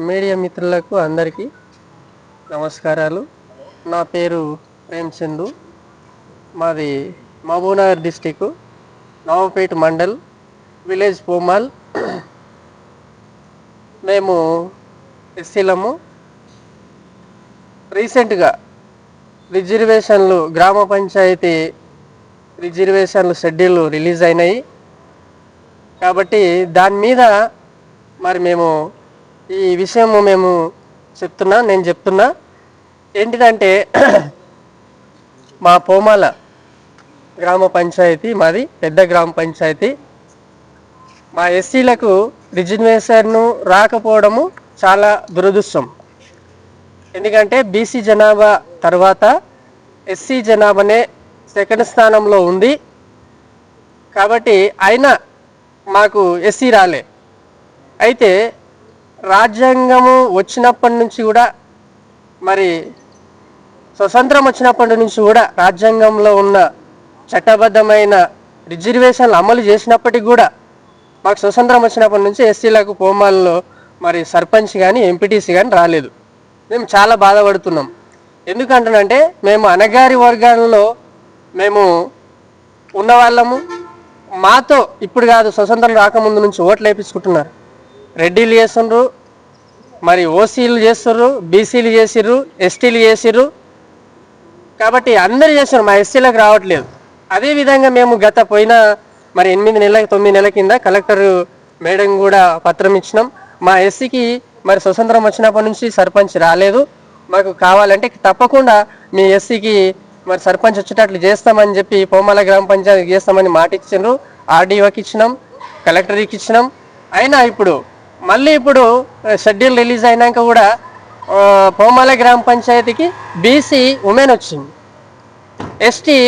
Media మిత్రులకు అందరికీ నమస్కారాలు. నా పేరు ప్రేమ్చందు మాది మహబూబ్నగర్ డిస్టిక్ నవపేట మండల్ విలేజ్ పోమాల్. మేము ఎస్సీలము. రీసెంట్గా రిజర్వేషన్లు గ్రామ పంచాయతీ రిజర్వేషన్లు షెడ్యూల్ రిలీజ్ అయినాయి. కాబట్టి దాని మీద మరి మేము ఈ విషయము మేము చెప్తున్నా నేను చెప్తున్నా. ఏంటిదంటే మా పోమాల గ్రామ పంచాయతీ మాది పెద్ద గ్రామ పంచాయతీ. మా ఎస్సీలకు రిజర్వేషన్ను రాకపోవడము చాలా దురదృష్టం. ఎందుకంటే బీసీ జనాభా తర్వాత ఎస్సీ జనాభానే సెకండ్ స్థానంలో ఉంది. కాబట్టి అయినా మాకు ఎస్సీ రాలే. అయితే రాజ్యాంగము వచ్చినప్పటి నుంచి కూడా మరి స్వతంత్రం వచ్చినప్పటి నుంచి కూడా రాజ్యాంగంలో ఉన్న చట్టబద్ధమైన రిజర్వేషన్లు అమలు చేసినప్పటికీ కూడా మాకు స్వతంత్రం వచ్చినప్పటి నుంచి ఎస్సీలకు పోమాల్లో మరి సర్పంచ్ కానీ ఎంపీటీసీ కానీ రాలేదు. మేము చాలా బాధపడుతున్నాం. ఎందుకంటానంటే మేము అనగారి వర్గాలలో మేము ఉన్నవాళ్ళము. మాతో ఇప్పుడు కాదు స్వతంత్రం రాకముందు నుంచి ఓట్లు వేయించుకుంటున్నారు రెడ్డిలు చేస్తుండ్రు మరి ఓసీలు చేస్తుర్రు బీసీలు చేసిర్రు ఎస్టీలు చేసిర్రు కాబట్టి అందరు చేస్తున్నారు మా ఎస్సీలకు రావట్లేదు. అదేవిధంగా మేము గత పోయిన మరి ఎనిమిది నెలల తొమ్మిది నెలల కింద కలెక్టర్ మేడం కూడా పత్రం ఇచ్చినాం. మా ఎస్సీకి మరి స్వతంత్రం వచ్చినప్పటి నుంచి సర్పంచ్ రాలేదు. మాకు కావాలంటే తప్పకుండా మీ ఎస్సీకి మరి సర్పంచ్ వచ్చేటట్లు చేస్తామని చెప్పి పోమాల గ్రామ పంచాయతీ చేస్తామని మాట ఇచ్చిండ్రు ఆర్డీఓకి ఇచ్చినాం కలెక్టర్కి ఇచ్చినాం. అయినా ఇప్పుడు మళ్ళీ ఇప్పుడు షెడ్యూల్ రిలీజ్ అయినాక కూడా పోమాల గ్రామ పంచాయతీకి బీసీ ఉమెన్ వచ్చింది. ఎస్టీ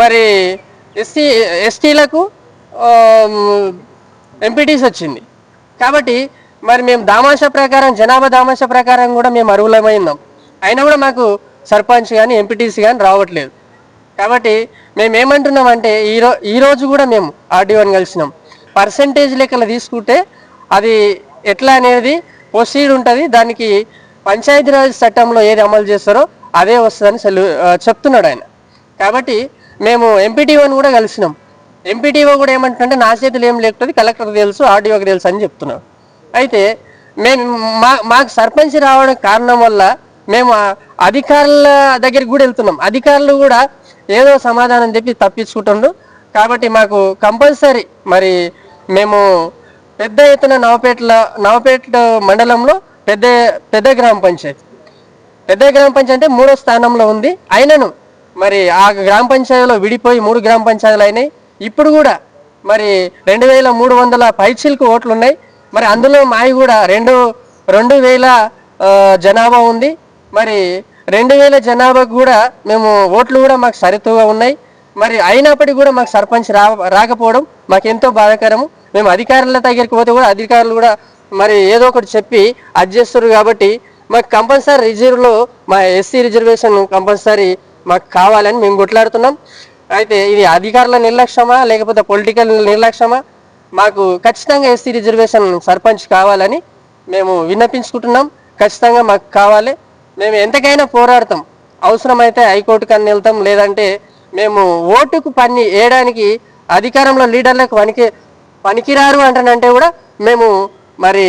మరి ఎస్టీ ఎస్టీలకు ఎంపీటీస్ వచ్చింది. కాబట్టి మరి మేము దామాషా ప్రకారం జనాభా దామాషా ప్రకారం కూడా మేము అరువులమైందాం అయినా కూడా మాకు సర్పంచ్ కానీ ఎంపీటీసీ కానీ రావట్లేదు. కాబట్టి మేము ఏమంటున్నామంటే అంటే ఈరోజు ఈరోజు కూడా మేము ఆర్డీఓని కలిసినాం. పర్సంటేజ్ లెక్కలు తీసుకుంటే అది ఎట్లా అనేది ప్రొసీడ్ ఉంటుంది దానికి పంచాయతీరాజ్ చట్టంలో ఏది అమలు చేస్తారో అదే వస్తుందని సెలు చెప్తున్నాడు ఆయన. కాబట్టి మేము ఎంపీటీఓని కూడా కలిసినాం. ఎంపీటీఓ కూడా ఏమంటుంటే నా చేతులు ఏం లేకపోతే కలెక్టర్ తెలుసు ఆర్డీఓకి తెలుసు అని చెప్తున్నాం అయితే మేము మా మాకు సర్పంచ్ రావడం కారణం వల్ల మేము అధికారుల దగ్గరికి కూడా వెళ్తున్నాం. అధికారులు కూడా ఏదో సమాధానం చెప్పి తప్పించుకుంటుండ్రు. కాబట్టి మాకు కంపల్సరీ మరి మేము పెద్ద ఎత్తున నవపేటలో నవపేట మండలంలో పెద్ద పెద్ద గ్రామ పంచాయతీ. పెద్ద గ్రామ పంచాయతీ అంటే మూడో స్థానంలో ఉంది. అయినను మరి ఆ గ్రామ పంచాయతీలో విడిపోయి మూడు గ్రామ పంచాయతీలు అయినాయి. ఇప్పుడు కూడా మరి రెండు వేల మూడు వందల పైచిలకు ఓట్లు ఉన్నాయి. మరి అందులో మావి కూడా రెండు రెండు వేల జనాభా ఉంది. మరి రెండు వేల జనాభాకు కూడా మేము ఓట్లు కూడా మాకు సరితూగా ఉన్నాయి. మరి అయినప్పటికీ కూడా మాకు సర్పంచ్ రా రాకపోవడం మాకు ఎంతో బాధాకరము. మేము అధికారుల దగ్గరికి పోతే కూడా అధికారులు కూడా మరి ఏదో ఒకటి చెప్పి అడ్జస్ట్ కాబట్టి మాకు కంపల్సరీ రిజర్వ్లో మా ఎస్సీ రిజర్వేషన్ కంపల్సరీ మాకు కావాలని మేము కొట్లాడుతున్నాం. అయితే ఇది అధికారుల నిర్లక్ష్యమా లేకపోతే పొలిటికల్ నిర్లక్ష్యమా? మాకు ఖచ్చితంగా ఎస్సీ రిజర్వేషన్ సర్పంచ్ కావాలని మేము విన్నపించుకుంటున్నాం. ఖచ్చితంగా మాకు కావాలి. మేము ఎంతకైనా పోరాడతాం. అవసరమైతే హైకోర్టు కన్నా వెళ్తాం. లేదంటే మేము ఓటుకు పని వేయడానికి అధికారంలో లీడర్లకు పనికి పనికిరారు అంటానంటే కూడా మేము మరి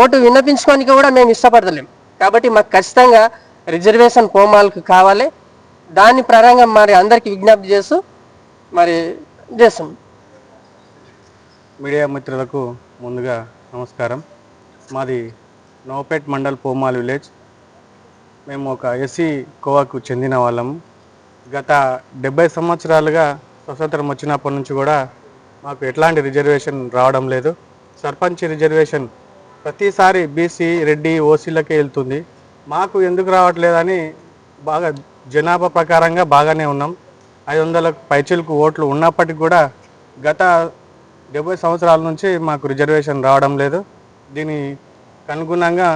ఓటు విన్నపించుకోనికి కూడా మేము ఇష్టపడతలేం. కాబట్టి మాకు ఖచ్చితంగా రిజర్వేషన్ పోమాలకు కావాలి. దాని ప్రారంగం మరి అందరికీ విజ్ఞప్తి చేస్తూ మరి చేస్తాం. మీడియా మిత్రులకు ముందుగా నమస్కారం. మాది నవపేట్ మండల్ పోమాల్ విలేజ్. మేము ఒక ఎస్సీ కోవాకు చెందిన వాళ్ళము గత డెబ్బై సంవత్సరాలుగా స్వతంత్రం వచ్చినప్పటి నుంచి కూడా మాకు ఎట్లాంటి రిజర్వేషన్ రావడం లేదు. సర్పంచ్ రిజర్వేషన్ ప్రతిసారి బీసీ రెడ్డి ఓసీలకే వెళ్తుంది. మాకు ఎందుకు రావట్లేదని బాగా జనాభా ప్రకారంగా బాగానే ఉన్నాం. ఐదు వందల పైచీలకు ఓట్లు ఉన్నప్పటికీ కూడా గత డెబ్బై సంవత్సరాల నుంచి మాకు రిజర్వేషన్ రావడం లేదు. దీని అనుగుణంగా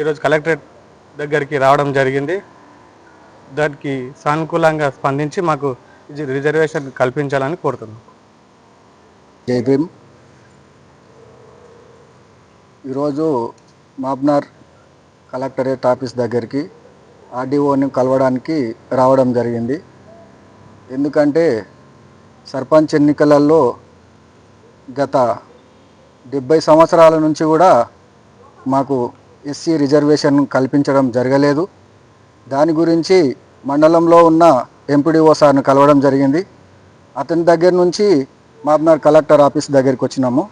ఈరోజు కలెక్టరేట్ దగ్గరికి రావడం జరిగింది. దానికి సానుకూలంగా స్పందించి మాకు ఇది రిజర్వేషన్ కల్పించాలని కోరుతున్నాం. జై భీమ్. ఈరోజు మాబ్నార్ కలెక్టరేట్ ఆఫీస్ దగ్గరికి ఆర్డీఓని కలవడానికి రావడం జరిగింది. ఎందుకంటే సర్పంచ్ ఎన్నికలలో గత డెబ్బై సంవత్సరాల నుంచి కూడా మాకు ఎస్సీ రిజర్వేషన్ కల్పించడం జరగలేదు. దాని గురించి మండలంలో ఉన్న ఎంపీడీఓ సార్ని కలవడం జరిగింది. అతని దగ్గర నుంచి మాబ్నార్ కలెక్టర్ ఆఫీస్ దగ్గరికి వచ్చినాము.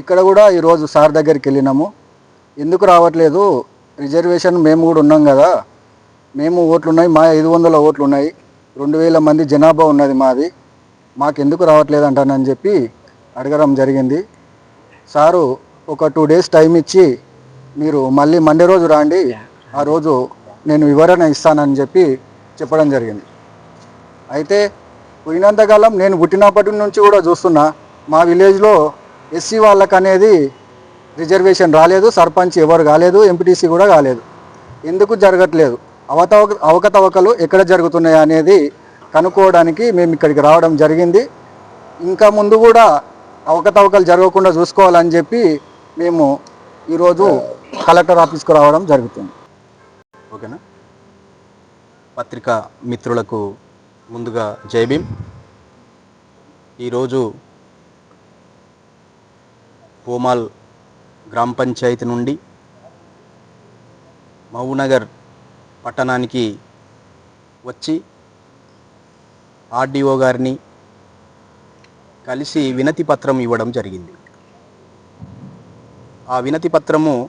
ఇక్కడ కూడా ఈరోజు సార్ దగ్గరికి వెళ్ళినాము. ఎందుకు రావట్లేదు? రిజర్వేషన్ మేము కూడా ఉన్నాం కదా. మేము ఓట్లు ఉన్నాయి మా ఐదు వందల ఓట్లు ఉన్నాయి రెండు వేల మంది జనాభా ఉన్నది మాది. మాకెందుకు రావట్లేదు అంటానని చెప్పి అడగడం జరిగింది. సారు ఒక టూ డేస్ టైం ఇచ్చి మీరు మళ్ళీ మండే రోజు రాండి ఆ రోజు నేను వివరణ ఇస్తానని చెప్పి చెప్పడం జరిగింది. అయితే పోయినంతకాలం నేను పుట్టినప్పటి నుంచి కూడా చూస్తున్నా మా విలేజ్లో ఎస్సీ వాళ్ళకు అనేది రిజర్వేషన్ రాలేదు సర్పంచ్ ఎవరు కాలేదు ఎంపీటీసీ కూడా కాలేదు. ఎందుకు జరగట్లేదు? అవతవక అవకతవకలు ఎక్కడ జరుగుతున్నాయి అనేది కనుక్కోవడానికి మేము ఇక్కడికి రావడం జరిగింది. ఇంకా ముందు కూడా అవకతవకలు జరగకుండా చూసుకోవాలని చెప్పి మేము ఈరోజు కలెక్టర్ ఆఫీస్కు రావడం జరుగుతుంది. ఓకేనా? పత్రికా మిత్రులకు ముందుగా జై భీమ్. ఈరోజు పోమాల్ గ్రామ పంచాయతీ నుండి మహబూనగర్ పట్టణానికి వచ్చి ఆర్డీఓ గారిని కలిసి వినతి పత్రం ఇవ్వడం జరిగింది. ఆ వినతి పత్రము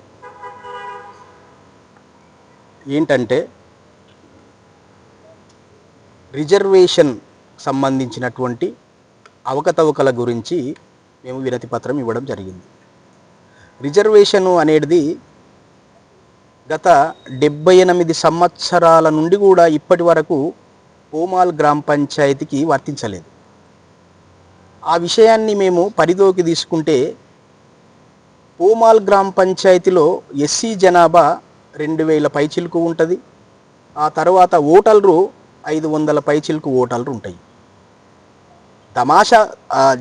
ఏంటంటే రిజర్వేషన్ సంబంధించినటువంటి అవకతవకల గురించి మేము వినతి పత్రం ఇవ్వడం జరిగింది. రిజర్వేషను అనేది గత డెబ్బై ఎనిమిది సంవత్సరాల నుండి కూడా ఇప్పటి వరకు పోమాల్ గ్రామ పంచాయతీకి వర్తించలేదు. ఆ విషయాన్ని మేము పరిధిలోకి తీసుకుంటే పోమాల్ గ్రామ పంచాయతీలో ఎస్సీ జనాభా రెండు వేల పైచిలుకు ఉంటుంది. ఆ తర్వాత ఓటర్లు ఐదు వందల పైచిలకు ఓటర్లు ఉంటాయి తమాషా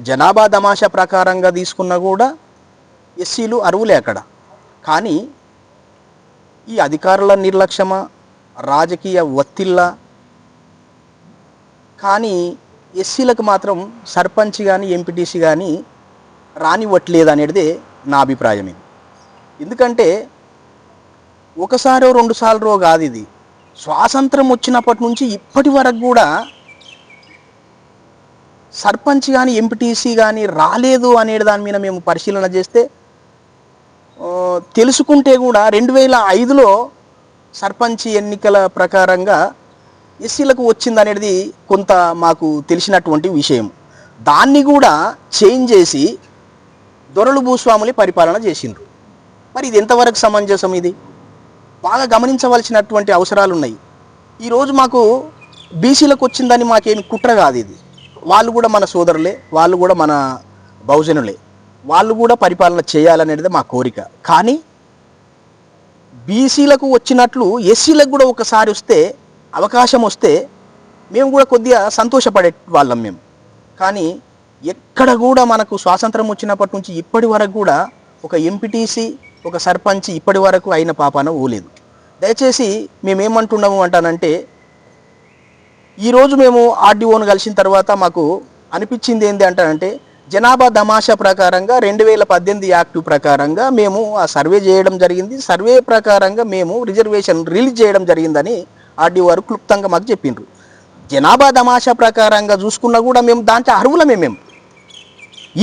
జనాభా తమాషా ప్రకారంగా తీసుకున్నా కూడా ఎస్సీలు అరువులే అక్కడ. కానీ ఈ అధికారుల నిర్లక్ష్యమా రాజకీయ ఒత్తిళ్ళ? కానీ ఎస్సీలకు మాత్రం సర్పంచ్ కానీ ఎంపీటీసీ కానీ రానివ్వట్లేదు అనేది నా అభిప్రాయం ఇది ఎందుకంటే ఒకసారో రెండుసార్లు కాదు ఇది. స్వాతంత్రం వచ్చినప్పటి నుంచి ఇప్పటి వరకు కూడా సర్పంచ్ కానీ ఎంపీటీసీ కానీ రాలేదు అనే దాని మీద మేము పరిశీలన చేస్తే తెలుసుకుంటే కూడా రెండు వేల ఐదులో సర్పంచ్ ఎన్నికల ప్రకారంగా ఎస్సీలకు వచ్చింది అనేది కొంత మాకు తెలిసినటువంటి విషయం. దాన్ని కూడా చేంజ్ చేసి దొరలు భూస్వాములు పరిపాలన చేసిండ్రు. మరి ఇది ఎంతవరకు సమంజసం ఇది? బాగా గమనించవలసినటువంటి అవసరాలు ఉన్నాయి ఈరోజు మాకు బీసీలకు వచ్చిందని మాకేమి కుట్ర కాదు ఇది. వాళ్ళు కూడా మన సోదరులే వాళ్ళు కూడా మన బహుజనులే. వాళ్ళు కూడా పరిపాలన చేయాలనేది మా కోరిక. కానీ బీసీలకు వచ్చినట్లు ఎస్సీలకు కూడా ఒకసారి వస్తే అవకాశం వస్తే మేము కూడా కొద్దిగా సంతోషపడే వాళ్ళం మేము. కానీ ఎక్కడ కూడా మనకు స్వాతంత్రం వచ్చినప్పటి నుంచి ఇప్పటి వరకు కూడా ఒక ఎంపీటీసీ ఒక సర్పంచ్ ఇప్పటి వరకు అయిన పాపాన ఊలేదు. దయచేసి మేమేమంటున్నాము అంటానంటే ఈరోజు మేము ఆర్డీఓను కలిసిన తర్వాత మాకు అనిపించింది ఏంటి అంటానంటే జనాభా దమాషా ప్రకారంగా రెండు వేల పద్దెనిమిది యాక్ట్ ప్రకారంగా మేము ఆ సర్వే చేయడం జరిగింది. సర్వే ప్రకారంగా మేము రిజర్వేషన్ రిలీజ్ చేయడం జరిగిందని ఆర్డీఓ వారు క్లుప్తంగా మాకు చెప్పిండ్రు. జనాభా దమాషా ప్రకారంగా చూసుకున్నా కూడా మేము దాంట్లో అర్హులమే మేము.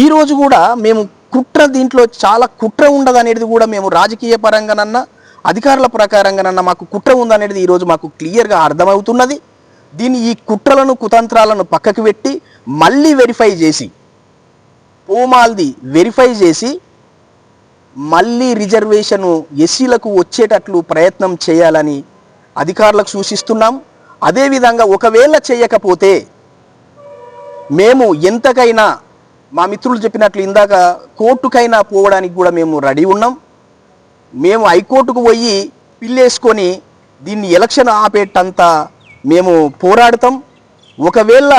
ఈ రోజు కూడా మేము కుట్ర దీంట్లో చాలా కుట్ర ఉండదు అనేది కూడా మేము రాజకీయ పరంగానన్నా అధికారుల ప్రకారంగానన్నా మాకు కుట్ర ఉందనేది ఈరోజు మాకు క్లియర్గా అర్థమవుతున్నది. దీన్ని ఈ కుట్రలను కుతంత్రాలను పక్కకు పెట్టి మళ్ళీ వెరిఫై చేసి పోమాల్ది వెరిఫై చేసి మళ్ళీ రిజర్వేషను ఎస్సీలకు వచ్చేటట్లు ప్రయత్నం చేయాలని అధికారులకు సూచిస్తున్నాం. అదేవిధంగా ఒకవేళ చేయకపోతే మేము ఎంతకైనా మా మిత్రులు చెప్పినట్లు ఇందాక కోర్టుకైనా పోవడానికి కూడా మేము రెడీ ఉన్నాం. మేము హైకోర్టుకు పోయి పిల్లేసుకొని దీన్ని ఎలక్షన్ ఆపేటంత మేము పోరాడతాం. ఒకవేళ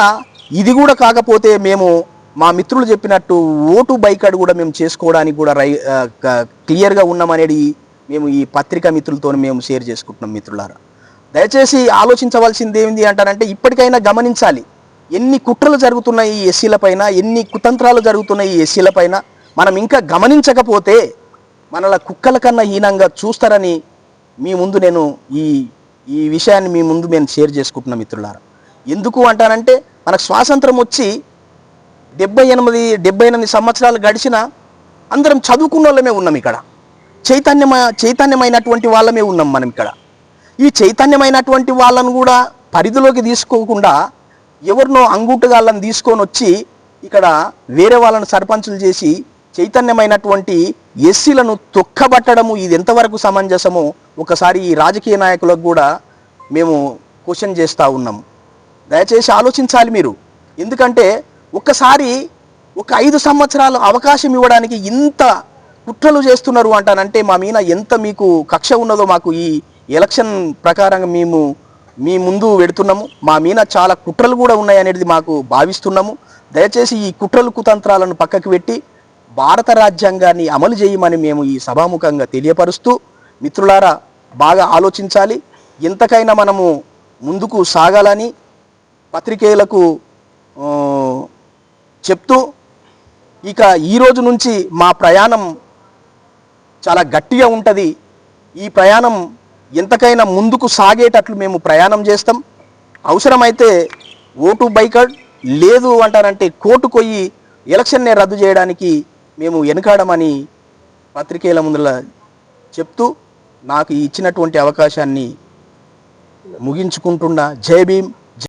ఇది కూడా కాకపోతే మేము మా మిత్రులు చెప్పినట్టు ఓటు బైకాడ్ కూడా మేము చేసుకోవడానికి కూడా రై క్లియర్గా ఉన్నామనేది మేము ఈ పత్రికా మిత్రులతో మేము షేర్ చేసుకుంటున్నాం మిత్రులారా. దయచేసి ఆలోచించవలసింది ఏంది అంటారంటే ఇప్పటికైనా గమనించాలి. ఎన్ని కుట్రలు జరుగుతున్నాయి ఈ ఎస్సీలపైన ఎన్ని కుతంత్రాలు జరుగుతున్నాయి ఈ ఎస్సీలపైన మనం ఇంకా గమనించకపోతే మనల కుక్కల కన్నా హీనంగా చూస్తారని మీ ముందు నేను ఈ ఈ విషయాన్ని మీ ముందు నేను షేర్ చేసుకుంటున్నా మిత్రులారా. ఎందుకు అంటానంటే మనకు స్వాతంత్రం వచ్చి డెబ్బై ఎనిమిది డెబ్బై ఎనిమిది సంవత్సరాలు గడిచిన అందరం చదువుకున్న వాళ్ళమే ఉన్నాం ఇక్కడ. చైతన్యమ చైతన్యమైనటువంటి వాళ్ళమే ఉన్నాం మనం ఇక్కడ. ఈ చైతన్యమైనటువంటి వాళ్ళను కూడా పరిధిలోకి తీసుకోకుండా ఎవరినో అంగుటగాళ్ళని తీసుకొని వచ్చి ఇక్కడ వేరే వాళ్ళని సర్పంచులు చేసి చైతన్యమైనటువంటి ఎస్సీలను తొక్కబట్టడము ఇది ఎంతవరకు సమంజసమో ఒకసారి ఈ రాజకీయ నాయకులకు కూడా మేము క్వశ్చన్ చేస్తూ ఉన్నాము దయచేసి ఆలోచించాలి మీరు. ఎందుకంటే ఒక్కసారి ఒక ఐదు సంవత్సరాలు అవకాశం ఇవ్వడానికి ఇంత కుట్రలు చేస్తున్నారు అంటానంటే మా మీద ఎంత మీకు కక్ష ఉన్నదో మాకు ఈ ఎలక్షన్ ప్రకారంగా మేము మీ ముందు పెడుతున్నాము. మా మీద చాలా కుట్రలు కూడా ఉన్నాయి అనేది మాకు భావిస్తున్నాము. దయచేసి ఈ కుట్రలు కుతంత్రాలను పక్కకు పెట్టి భారత రాజ్యాంగాన్ని అమలు చేయమని మేము ఈ సభాముఖంగా తెలియపరుస్తూ మిత్రులారా బాగా ఆలోచించాలి. ఎంతకైనా మనము ముందుకు సాగాలని పత్రికేయులకు చెప్తూ ఇక ఈ రోజు నుంచి మా ప్రయాణం చాలా గట్టిగా ఉంటుంది. ఈ ప్రయాణం ఎంతకైనా ముందుకు సాగేటట్లు మేము ప్రయాణం చేస్తాం. అవసరమైతే ఓటు బైకడ్ లేదు అంటారంటే కోర్టు కొయ్యి ఎలక్షన్నే రద్దు చేయడానికి మేము వెనుకాడమని పత్రికేల ముందుల చెప్తూ నాకు ఇచ్చినటువంటి అవకాశాన్ని ముగించుకుంటున్నా. జై భీమ్.